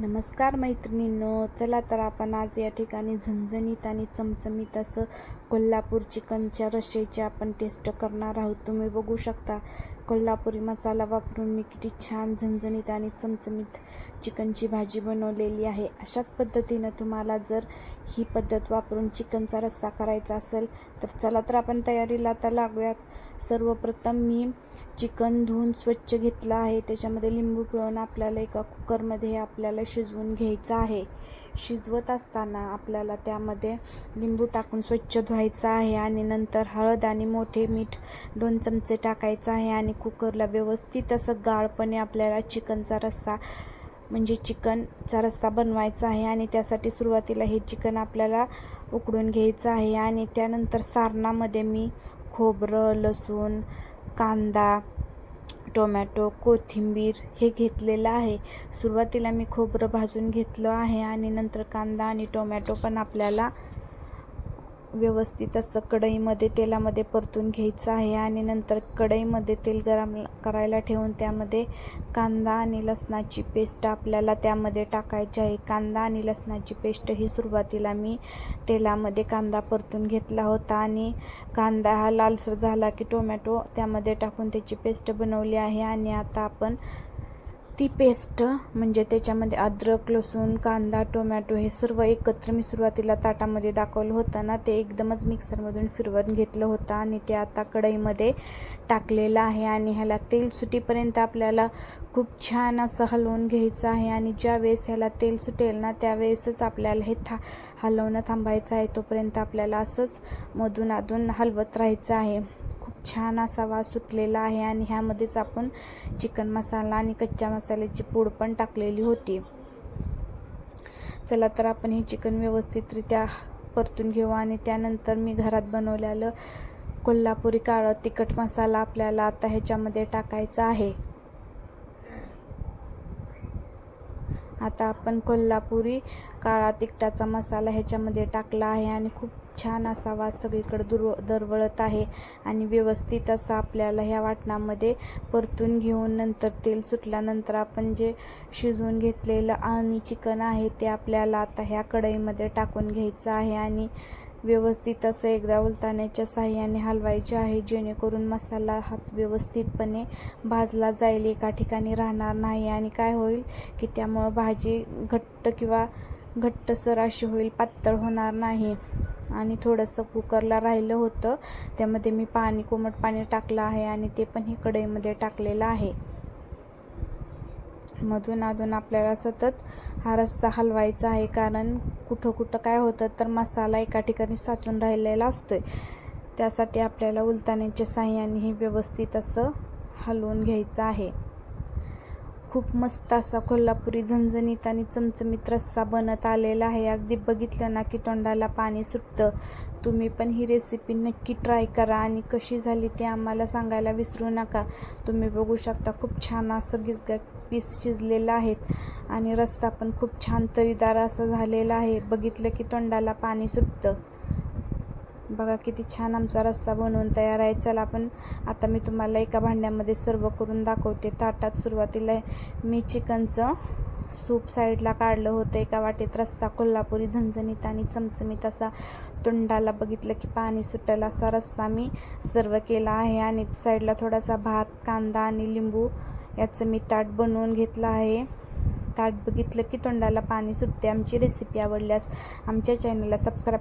नमस्कार मैत्रिणींनो. चला तर आपण आज या ठिकाणी झणझणीत आणि चमचमीत असं कोल्हापूर चिकनच्या रशेची आपण टेस्ट करणार आहोत. तुम्ही बघू शकता कोल्हापुरी मसाला वापरून मी किती छान झणझणीत आणि चमचमीत चिकनची भाजी बनवलेली आहे. अशाच पद्धतीनं तुम्हाला जर ही पद्धत वापरून चिकनचा रस्सा करायचा असेल तर चला तर आपण तयारीला आता लागूयात. सर्वप्रथम मी चिकन धुवून स्वच्छ घेतलं आहे. त्याच्यामध्ये लिंबू पिळून आपल्याला एका कुकरमध्ये हे आपल्याला शिजवून घ्यायचं आहे. शिजवत असताना आपल्याला त्यामध्ये लिंबू टाकून स्वच्छ धुवायचं आहे आणि नंतर हळद आणि मोठे मीठ दोन चमचे टाकायचं आहे आणि कुकरला व्यवस्थित असं गाळपणे आपल्याला चिकनचा रस्सा म्हणजे चिकनचा रस्सा बनवायचा आहे आणि त्यासाठी सुरुवातीला हे चिकन आपल्याला उकडून घ्यायचं आहे. आणि त्यानंतर सारणामध्ये मी खोबरं लसूण कांदा टोमॅटो कोथिंबीर हे घेतलेलं आहे. सुरुवातीला मी खोबरं भाजून घेतलं आहे आणि नंतर कांदा आणि टोमॅटो पण आपल्याला व्यवस्थित असं कढईमध्ये तेलामध्ये परतून घ्यायचं आहे आणि नंतर कढईमध्ये तेल गरम करायला ठेवून त्यामध्ये कांदा आणि लसणाची पेस्ट आपल्याला त्यामध्ये टाकायची आहे. कांदा आणि लसणाची पेस्ट ही सुरुवातीला मी तेलामध्ये कांदा परतून घेतला होता आणि कांदा हा लालसर झाला की टोमॅटो त्यामध्ये टाकून त्याची पेस्ट बनवली आहे आणि आता आपण ती पेस्ट म्हणजे त्याच्यामध्ये अद्रक लसूण कांदा टोमॅटो हे सर्व एकत्र मी सुरुवातीला ताटामध्ये दाखवलं होतं ना ते एकदमच मिक्सरमधून फिरवून घेतलं होतं आणि ते आता कढईमध्ये टाकलेलं आहे आणि ह्याला तेल सुटीपर्यंत आपल्याला खूप छान असं हलवून घ्यायचं आहे आणि ज्यावेळेस ह्याला तेल सुटेल ना त्यावेळेसच आपल्याला हे था हलवणं थांबायचं आहे तोपर्यंत आपल्याला असंच मधून अधून हलवत राहायचं आहे. छान असा वास सुटलेला आहे आणि ह्यामध्येच आपण चिकन मसाला आणि कच्च्या मसाल्याची पूड पण टाकलेली होती. चला तर आपण हे चिकन व्यवस्थितरित्या परतून घेऊ आणि त्यानंतर मी घरात बनवलेलं कोल्हापुरी काळं तिखट मसाला आपल्याला आता ह्याच्यामध्ये टाकायचा आहे. आता आपण कोल्हापुरी काळा तिखटाचा मसाला ह्याच्यामध्ये टाकला आहे आणि खूप छान असा वास सगळीकडे दुर्व दरवळत आहे आणि व्यवस्थित असं आपल्याला ह्या वाटणामध्ये परतून घेऊन नंतर तेल सुटल्यानंतर आपण जे शिजवून घेतलेलं आणि चिकन आहे ते आपल्याला आता ह्या कढईमध्ये टाकून घ्यायचं आहे आणि व्यवस्थित असं एकदा उलताण्याच्या साह्याने हलवायचे आहे जेणेकरून मसाला हात व्यवस्थितपणे भाजला जाईल एका ठिकाणी राहणार नाही आणि काय होईल की त्यामुळं भाजी घट्ट किंवा घट्टसर अशी होईल पातळ होणार नाही. आणि थोडंसं कुकरला राहिलं होतं. त्यामध्ये मी पाणी कोमट पाणी टाकलं आहे आणि ते पण हे कढईमध्ये टाकलेलं आहे. मधून अधून आपल्याला सतत हा रस्ता हलवायचा आहे कारण कुठं कुठं काय होतं तर मसाला एका ठिकाणी साचून राहिलेला असतोय. त्यासाठी आपल्याला उलताण्याच्या साह्याने हे व्यवस्थित असं हलवून घ्यायचं आहे. खूप मस्त असा कोल्हापुरी झणझणीत आणि चमचमीत रस्सा बनत आलेला आहे. अगदी बघितलं ना की तोंडाला पाणी सुटतं. तुम्ही पण ही रेसिपी नक्की ट्राय करा आणि कशी झाली ते आम्हाला सांगायला विसरू नका. तुम्ही बघू शकता खूप छान असं गिजगा पीस शिजलेलं आहेत आणि रस्सा पण खूप छान तरीदार असा झालेला आहे. बघितलं की तोंडाला पाणी सुटतं. बघा किती छान आमचा रस्सा बनवून तयार आहे. चला आपण आता मी तुम्हाला एका भांड्यामध्ये सर्व करून दाखवते. ताटात सुरुवातीला मी चिकनचं सूप साईडला काढलं होतं. एका वाटेत रस्ता कोल्हापुरी झणझणीत आणि चमचमीत असा तोंडाला बघितलं की पाणी सुटेल असा रस्सा मी सर्व केला आहे. आणि साईडला थोडासा भात कांदा आणि लिंबू याचं मी ताट बनवून घेतलं आहे. ताट बघितलं की तोंडाला पाणी सुटते. आमची रेसिपी आवडल्यास आमच्या चॅनलला सबस्क्राईब